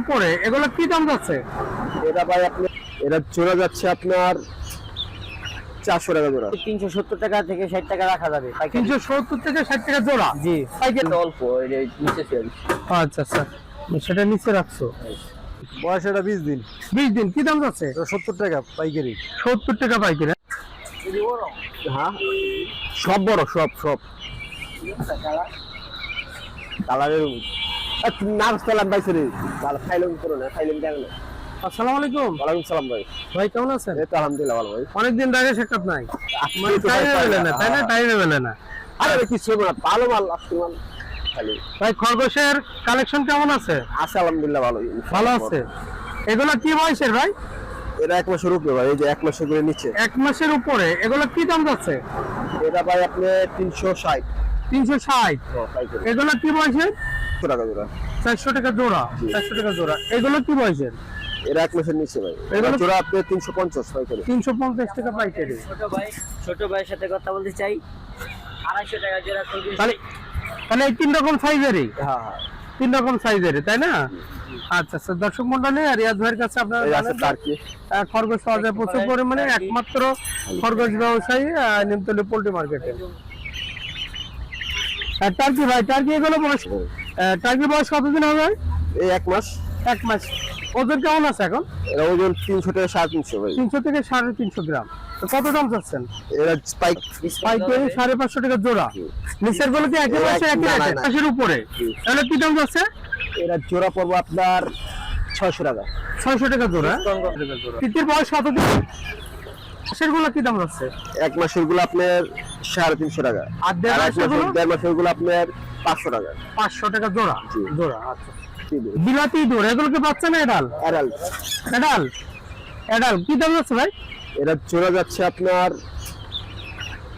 উপরে এগুলো কি দাম যাচ্ছে? এটা ভাই আপনি এটা জোড়া যাচ্ছে আপনার চারশো টাকা জোড়া। তিনশো সত্তর টাকা থেকে ষাট টাকা রাখা যাবে পাইকারি। তিনশো সত্তর থেকে ষাট টাকা জোড়া? জি। পাইকারি। অল্প এই নিচে সেল আচ্ছা আচ্ছা। সেটা নিচে রাখছো? বয়স এটা বিশ দিন। বিশ দিন কি দাম যাচ্ছে? সত্তর টাকা পাইকারি। সত্তর টাকা পাইকারি। হ্যাঁ? সব বড় সব সব। কালারের নার্স কালার পাইছে রে। ভালো ফাইলিং করো না ফাইলিং দেখ আসসালামু আলাইকুম। ওয়ালাইকুম সালাম ভাই। ভাই কেমন আছেন? এই তো আলহামদুলিল্লাহ ভালো ভাই। অনেকদিন আগে সাক্ষাৎ নাই। মানে এই তো ভাই টাইমে মেলে না তাই না। মেলে না। আরে কিছু না ভালো মাল আসছে মাল ভাই খরগোশের কালেকশন কেমন আছে? আছে আলহামদুলিল্লাহ ভালো ভালো আছে। এগুলো কি বয়সের ভাই? এটা এক মাসের উপরে ভাই এই যে এক মাসের করে নিচে। এক মাসের উপরে। এগুলো কি দাম যাচ্ছে? এটা ভাই আপনি তিনশো ষাট। তিনশো ষাট। এগুলো কি বয়সের? টাকা জোড়া। চারশো টাকা জোড়া চারশো টাকা জোড়া। এগুলো কি বয়সের? এক মাসের নিচে ভাই। এগুলো- জোড়া আপনি তিনশো পঞ্চাশ পাইকারি। তিনশো পঞ্চাশ টাকা পাইকারি। ছোট ভাই ছোট ভাইয়ের সাথে কথা বলতে চাই। আড়াইশো টাকা জোড়া তাহলে তাহলে এই তিন রকম সাইজেরই হ্যাঁ হ্যাঁ। তিন রকম সাইজের তাই না? আচ্ছা আচ্ছা। দর্শক মন্ডলী রিয়াজ ভাইয়ের কাছে আপনারা খরগোশ পাওয়া যায় প্রচুর পরিমাণে একমাত্র খরগোশ ব্যবসায়ী নিমতলী পোল্ট্রি মার্কেটে। টার্কি ভাই টার্কি এগুলো বয়স টার্কি বয়স কতদিন হবে এই এক মাস। এক মাস। ওজন কেমন আছে এখন? এটা ওজন তিনশো থেকে সাড়ে তিনশো ভাই। তিনশো থেকে সাড়ে তিনশো গ্রাম। কত দাম চাচ্ছেন? এটা স্পাইক পাইকারি সাড়ে পাঁচশো টাকা জোড়া। নিচেরগুলো কি একই এক- বয়সে একই। পাশের উপরে। তাহলে কি দাম যাচ্ছে? এটা জোড়া পড়ব আপনার ছয়শো টাকা। ছয়শো টাকা জোড়া। তিতির বয়স কতদিন? পাশেরগুলো কি দাম যাচ্ছে এক মাসেরগুলো আপনার সাড়ে তিনশো টাকা। আর দেড় মাসের মাসেরগুলো? দেড় মাসেরগুলো আপনার পাঁচশো টাকা। পাঁচশো টাকা জোড়া? জোড়া আচ্ছা। বিলাতি দৌড় এগুলো কি বাচ্চা না এডাল অ্যাডাল্ট। এডাল এডাল কি দাম যাচ্ছে ভাই? এটা জোড়া যাচ্ছে আপনার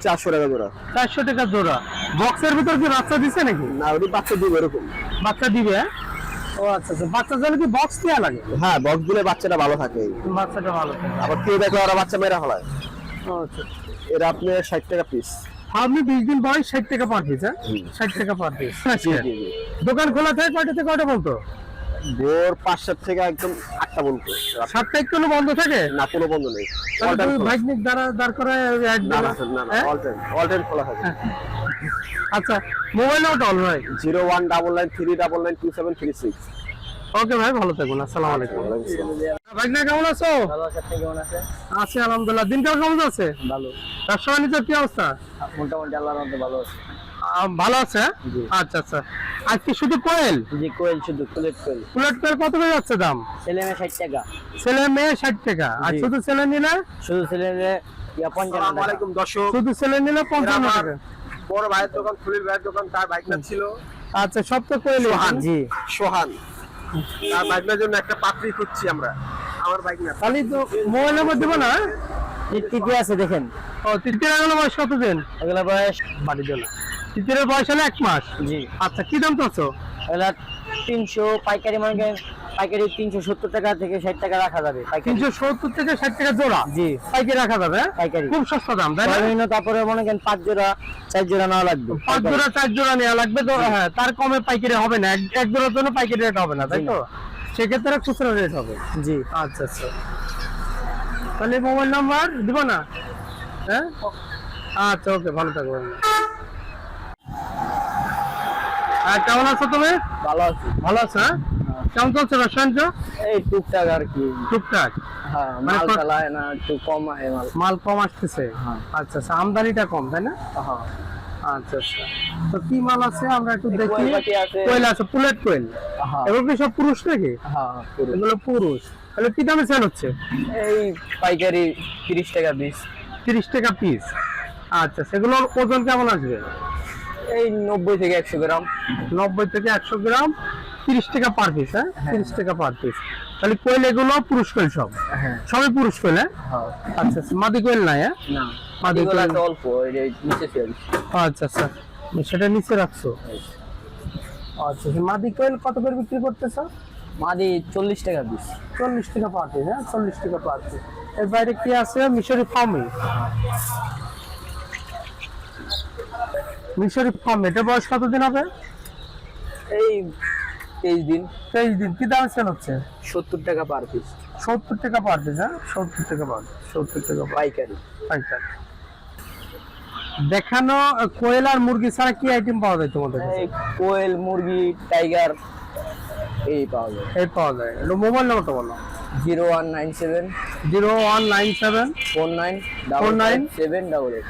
চারশো টাকা জোড়া। চারশো টাকা জোড়া। বক্সের ভিতর কি বাচ্চা দিছে নাকি? না ওটি বাচ্চা দিবে এরকম। বাচ্চা দিবে হ্যাঁ? ও আচ্ছা আচ্ছা। জন্য কি বক্স দেওয়া লাগে? হ্যাঁ বক্স দিলে বাচ্চাটা ভালো থাকে। বাচ্চাটা ভালো আবার কেউ দেখলে ওরা বাচ্চা মেরা আচ্ছা এটা আপনার ষাট টাকা পিস আপনি বিশ দিন বয়স ষাট টাকা পার পিস হ্যাঁ? ষাট টাকা পার পিস জি জি দোকান খোলা থাকে কয়টা থেকে কয়টা বলতো ভোর পাঁচটার থেকে একদম আটটা বলতো সাতটা একটু বন্ধ থাকে? না কোনো বন্ধ নেই। বাইক দাঁড়া দাঁড় করে এক না না দিন- না না হ্যাঁ? অল টাইম অল টাইম খোলা থাকে। আচ্ছা মোবাইল নাম্বার অল ভাই। Zero one double nine three double nine two seven three six. Okay ভাই ভালো থাকুন আসসালামু আলাইকুম। ভাই না কেমন আছো? ভালো আছে আপনি কেমন আছে আছি আলহামদুলিল্লাহ। দিনকাল কেমন আছে ভালো। ব্যবসা বাণিজ্যের কি অবস্থা? মোটামুটি আল্লাহর মধ্যে ভালো আছে। ভালো আছে হ্যাঁ? আচ্ছা আচ্ছা। আজকে শুধু কোয়েল? জি কোয়েল শুধু কুলেট কোয়েল। প্লেট কোয়েল কত করে যাচ্ছে দাম? ছেলে মেয়ে ষাট টাকা। ছেলে মেয়ে ষাট টাকা। আর শুধু ছেলে নিলে? শুধু ছেলে মেয়ে ইয়া পঞ্চান্ন টাকা। আসসালামাইকুম দর্শক। শুধু ছেলে নিলে পঞ্চান্ন আমার টাকা। বড় ভাইয়ের দোকান ফুলির ভাইয়ের দোকান তার বাইকটা ছিল আচ্ছা সব তো কোয়েল সোহান। জি। সোহান। তার বাইকটার জন্য একটা পাত্রী খুঁজছি আমরা। আমার বাইক না। তাহলে তো মোবাইল নাম্বার দেবো না? টিটি আছে দেখেন। ও তৃতীয় গেল বয়স কতদিন? এগুলো বয়স বাড়ির জন্য তৃতীয় বয়স হলো এক মাস? জি। আচ্ছা কি দাম চাচ্ছ? এগুলা তিনশো পাইকারি মানে পাইকারি তিনশো সত্তর টাকা থেকে ষাট টাকা রাখা যাবে তিনশো সত্তর থেকে ষাট টাকা জোড়া? জি। পাইকারি রাখা যাবে হ্যাঁ? পাইকারি। খুব সস্তা দাম তাই না? তারপরে মনে করেন পাঁচ জোড়া চার জোড়া নেওয়া লাগবে। পাঁচ জোড়া চার জোড়া নেওয়া লাগবে তো হ্যাঁ তার কমে পাইকারি হবে না। এক- জোড়ার জন্য পাইকারি রেট হবে না তাই তো? সেক্ষেত্রে খুচরা রেট হবে। জি। আচ্ছা আচ্ছা। তাহলে মোবাইল নাম্বার দিব না? হ্যাঁ? আচ্ছা ওকে ভালো থাকবেন আর কেমন আছো তুমি? ভালো আছে। ভালো আছো হ্যাঁ? কেমন চলছে ব্যবসা এই টুকটাক আর কি। টুকটাক? হ্যাঁ মানে মাল চালায় না একটু কম হয় মাল। মাল কম আসতেছে? হ্যাঁ। আচ্ছা আচ্ছা আমদানিটা কম তাই না? হ্যাঁ। আচ্ছা আচ্ছা। তো কি মাল আছে? আমরা একটু দেখি। কোয়েল আছে। Pullet quail. হ্যাঁ। এগুলো কি সব পুরুষ নাকি? হ্যাঁ এগুলো পুরুষ। তাহলে কি দামে সেল হচ্ছে? এই পাইকারি তিরিশ টাকা পিস তিরিশ টাকা পিস আচ্ছা সেগুলোর ওজন কেমন আসবে? এই নব্বই থেকে একশো গ্রাম। নব্বই থেকে একশো গ্রাম। তিরিশ টাকা পার পিস হ্যাঁ? তিরিশ টাকা পার পিস তাহলে কোয়েল এগুলো পুরুষ কোয়েল সব? হ্যাঁ। সবই পুরুষ কোয়েল হ্যাঁ? হ্যাঁ। আচ্ছা আচ্ছা। মাদি কোয়েল নাই হ্যাঁ? না মাদি কোয়েল অল্প এই নিচে আচ্ছা আচ্ছা। সেটা নিচে রাখছো? আচ্ছা আচ্ছা, মাদি কোয়েল কত করে বিক্রি করতেছো? মাদি চল্লিশ টাকা পিস চল্লিশ টাকা পার পিস হ্যাঁ? চল্লিশ টাকা পার পিস এর বাইরে কি আছে? মিশরি ফার্মি। মিশরি ফার্ম। এটা বয়স কতদিন হবে? এই তেইশ দিন। তেইশ দিন কি দামে সেল হচ্ছে? সত্তর টাকা পার পিস সত্তর টাকা পার পিস হ্যাঁ? সত্তর টাকা পার সত্তর টাকা পার পাইকারি। দেখানো কোয়েল আর মুরগি ছাড়া কি আইটেম পাওয়া যায় তোমাদের কাছে? এই কোয়েল মুরগি টাইগার এই পাওয়া যায়। এই পাওয়া যায়। এটা মোবাইল নাম্বারটা বলো। Zero one nine seven zero one nine seven four nine double nine seven double eight.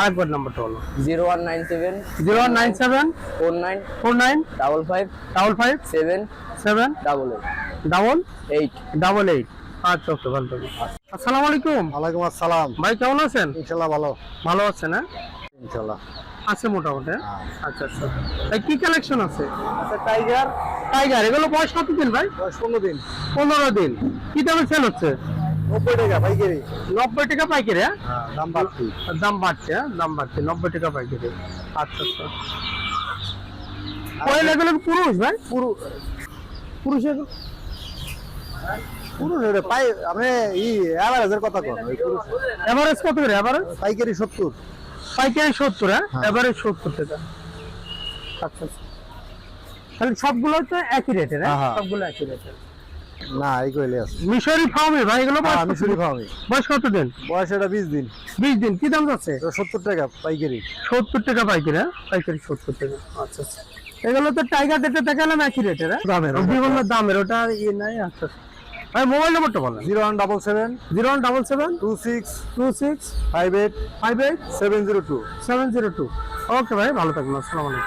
আরেকবার নাম্বারটা বলো। Zero one nine seven zero one nine seven four nine four nine double five double five seven seven double eight. Double eight. Double eight আচ্ছা okay ভালো থাকবেন। আসসালামু আলাইকুম। ওয়ালাইকুম আসসালাম। ভাই কেমন আছেন? ভালো। ভালো আছেন হ্যাঁ? আছে মোটামুটি হ্যাঁ? আচ্ছা আচ্ছা। ভাই কি কালেকশন আছে? আচ্ছা টাইগার টাইগার এগুলো বয়স কত দিন ভাই? বয়স পনেরো দিন। পনেরো দিন। কি দামে সেল হচ্ছে? নব্বই টাকা পাইকারি। নব্বই টাকা পাইকারি হ্যাঁ? হ্যাঁ দাম বাড়ছে। হ্যাঁ? দাম বাড়ছে নব্বই টাকা পাইকারি। আচ্ছা আচ্ছা। পুরুষ ভাই? পুরুষের পুরুষ এটা পাই আমি ই অ্যাভারেজের কথা কত করে? পাইকারি সত্তর। পাইকারি সত্তর হ্যাঁ। এভারেজ সত্তর টাকা। আচ্ছা আচ্ছা। তাহলে সবগুলো তো একই রেটের হ্যাঁ। সবগুলো একই রেটের না এই কইলে আছে। মিশরি ফার্মে ভাই এগুলো বয়স শুনি দিন? বয়স কত দিন? বয়স এটা বিশ দিন। বিশ দিন কি দাম যাচ্ছে? এটা সত্তর টাকা পাইকারি। সত্তর টাকা পাইকারি হ্যাঁ? পাইকারি সত্তর টাকা। আচ্ছা আচ্ছা। এগুলো তো টাইগার যেটা দেখালাম একই রেটের হ্যাঁ? দামের। বিভিন্ন দামের ওটা ইয়ে নাই আচ্ছা আচ্ছা। ভাই মোবাইল নম্বরটা বলেন। Zero one double seven zero one double seven two six two six five eight five eight seven zero two. Seven zero two. Okay ভাই ভালো থাকবেন আসসালামু আলাইকুম।